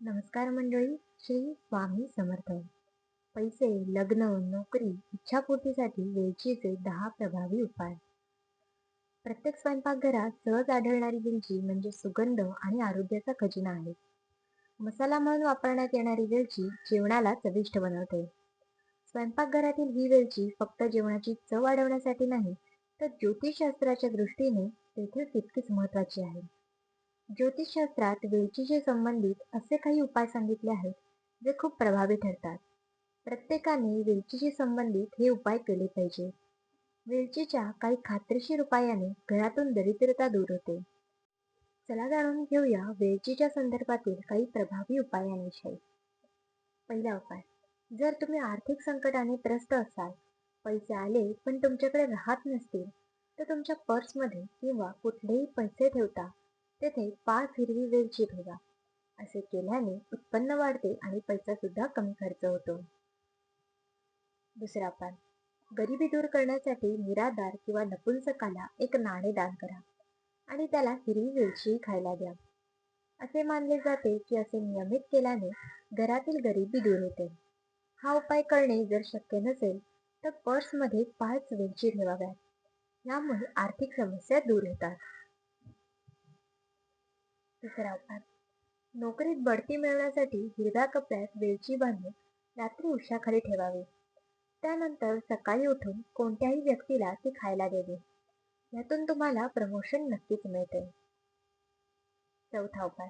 नमस्कार मंडळी श्री स्वामी समर्थ. पैसे लग्न नोकरी इच्छापूर्तीसाठी वेलचीचे दहा प्रभावी उपाय. प्रत्येक स्वयंपाकघरात सहज आढळणारी वेलची म्हणजे सुगंध आणि आरोग्याचा खजिना आहे. मसाला म्हणून वापरण्यात येणारी वेलची जेवणाला चविष्ट बनवते. स्वयंपाकघरातील ही वेलची फक्त जेवणाची चव वाढवण्यासाठी नाही तर ज्योतिषशास्त्राच्या दृष्टीने देखील तितकीच महत्वाची आहे. ज्योतिषशास्त्रात वेळचीशी संबंधित असे काही उपाय सांगितले आहेत जे खूप प्रभावी ठरतात. प्रत्येकाने वेलचीशी संबंधित हे उपाय केले पाहिजे. वेलचीच्या काही खात्रीशीर उपायाने घरातून दरिद्रता दूर होते. चला जाणून घेऊया वेलचीच्या संदर्भातील काही प्रभावी उपायांविषयी. पहिला उपाय जर तुम्ही आर्थिक संकटाने त्रस्त असाल पैसे आले पण तुमच्याकडे राहत नसतील तर तुमच्या पर्समध्ये किंवा कुठलेही पैसे ठेवता तेथे पाच हिरवी वेलची ठेवा असे केल्याने उत्पन्न वाढते आणि पैसा सुद्धा कमी खर्च होतो. दुसरा पान गरिबी दूर करण्यासाठी निराधार किंवा नपुंसकाला एक नाणे दान करा आणि त्याला हिरवी वेलची खायला द्या. असे मानले जाते की असे नियमित केल्याने घरातील गरिबी दूर होते. हा उपाय करणे जर शक्य नसेल तर पर्समध्ये पाच वेलची ठेवाव्यात. यामुळे आर्थिक समस्या दूर होतात. तिसरा उपाय नोकरीत बढती मिळवण्यासाठी हिरव्या कपड्यात वेलची बांधून रात्री उशाखाली ठेवावी. त्यानंतर सकाळी उठून कोणत्याही व्यक्तीला ती खायला द्यावी. यातून तुम्हाला प्रमोशन नक्कीच मिळते. चौथा उपाय.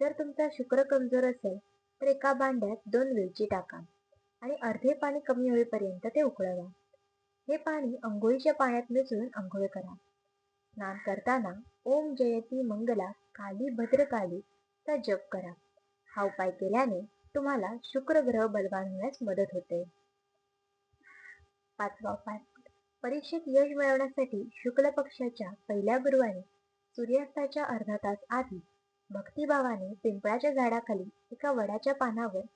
जर तुमचा शुक्र कमजोर असेल तर एका भांड्यात दोन वेलची टाका आणि अर्धे पाणी कमी होईपर्यंत ते उकळवा. हे पाणी अंघोळीच्या पाण्यात मिसळून अंघोळ करा. स्नान करताना ओम जयती मंगला काली भद्रकाली चा जप करा. हा उपाय केल्याने तुम्हाला शुक्र ग्रह बलवान होण्यास मदत होते. पाचवा उपाय. परीक्षेत यश मिळवण्यासाठी शुक्ल पक्षाच्या पहिल्या गुरुवारी सूर्यास्ताच्या अर्धा तास आधी भक्तिभावाने पिंपळाच्या झाडाखाली एका वडाच्या पानावर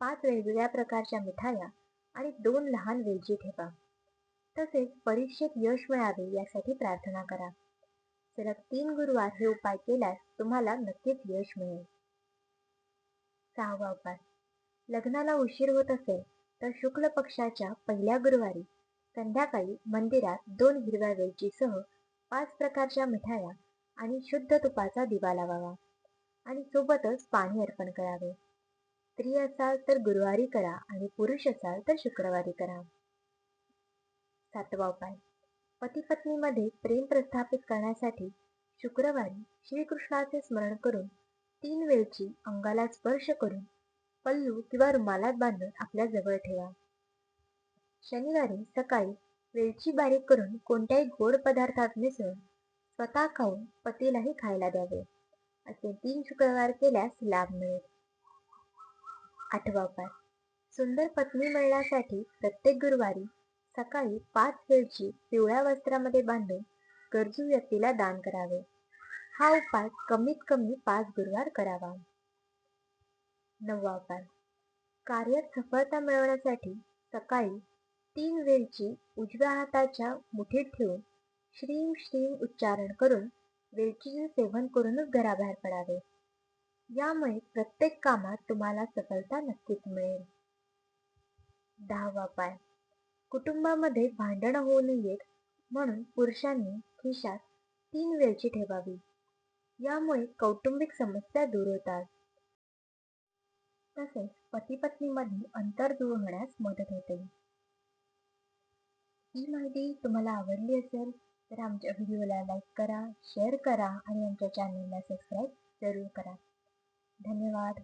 पाच वेगवेगळ्या प्रकारच्या मिठाया आणि दोन लहान वेलची ठेवा तसेच परीक्षेत यश मिळावे यासाठी प्रार्थना करा. सलग तीन गुरुवार हे उपाय केल्यास तुम्हाला नक्कीच यश मिळेल. सहावा उपाय. लग्नाला उशीर होत असेल तर शुक्ल पक्षाच्या पहिल्या गुरुवारी संध्याकाळी मंदिरात दोन हिरव्या वेलचीसह पाच प्रकारच्या मिठाया आणि शुद्ध तुपाचा दिवा लावावा आणि सोबतच पाणी अर्पण करावे. स्त्री असाल तर गुरुवारी करा आणि पुरुष असाल तर शुक्रवारी करा. सातवा उपाय. पतीपत्नीमध्ये प्रेम प्रस्थापित करण्यासाठी शुक्रवारी श्रीकृष्णाचे स्मरण करून तीन वेळची अंगाला स्पर्श करून पल्लू किंवा रुमालात बांधून आपल्या जवळ ठेवा. शनिवारी सकाळी वेलची बारीक करून कोणत्याही गोड पदार्थात मिसळून स्वतः खाऊन पतीलाही खायला द्यावे. असे तीन शुक्रवार केल्यास लाभ मिळेल. आठवा उपाय. सुंदर पत्नी मिळण्यासाठी प्रत्येक गुरुवारी सकाळी पाच वेळची पिवळ्या वस्त्रामध्ये बांधून गरजू व्यक्तीला दान करावे. हा उपाय कमीत कमी पाच गुरुवार करावा. नववा उपाय कार्यात सफलता मिळवण्यासाठी सकाळी तीन वेळची उजव्या हाताच्या मुठीत ठेवून श्रीम श्रीम उच्चारण करून वेलचीचे सेवन करूनच घराबाहेर पडावे. यामुळे प्रत्येक कामात तुम्हाला सफलता नक्कीच मिळेल. दहावा पाय कुटुंबामध्ये भांडणं होऊ नयेत म्हणून पुरुषांनी खिशात तीन वेळची ठेवावी. यामुळे कौटुंबिक समस्या दूर होतात. तसेच पती अंतर दूर होण्यास मदत होते. ही माहिती तुम्हाला आवडली असेल तर आमच्या व्हिडिओला लाईक करा शेअर करा आणि आमच्या चॅनलला सबस्क्राईब जरूर करा. धन्यवाद.